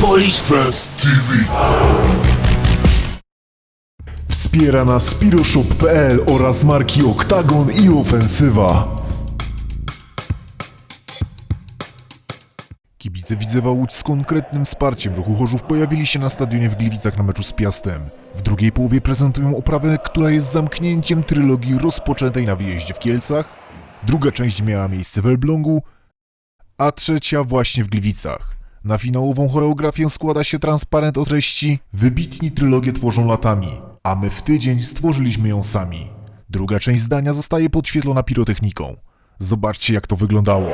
Polish Fest TV. Wspiera nas Piroshop.pl oraz marki Oktagon i Ofensywa. Kibice Widzewa Łódź z konkretnym wsparciem ruchu Chorzów pojawili się na stadionie w Gliwicach na meczu z Piastem. W drugiej połowie prezentują oprawę, która jest zamknięciem trylogii rozpoczętej na wyjeździe w Kielcach. Druga część miała miejsce w Elblągu, a trzecia właśnie w Gliwicach. Na finałową choreografię składa się transparent o treści Wybitni trylogię tworzą latami, a my w tydzień stworzyliśmy ją sami. Druga część zdania zostaje podświetlona pirotechniką. Zobaczcie jak to wyglądało.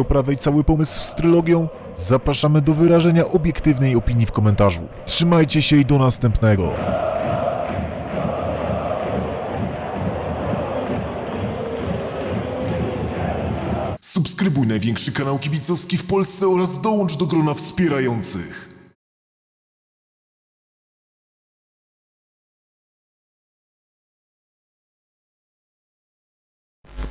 Oprawę i cały pomysł z trylogią? Zapraszamy do wyrażenia obiektywnej opinii w komentarzu. Trzymajcie się i do następnego. Subskrybuj największy kanał kibicowski w Polsce oraz dołącz do grona wspierających.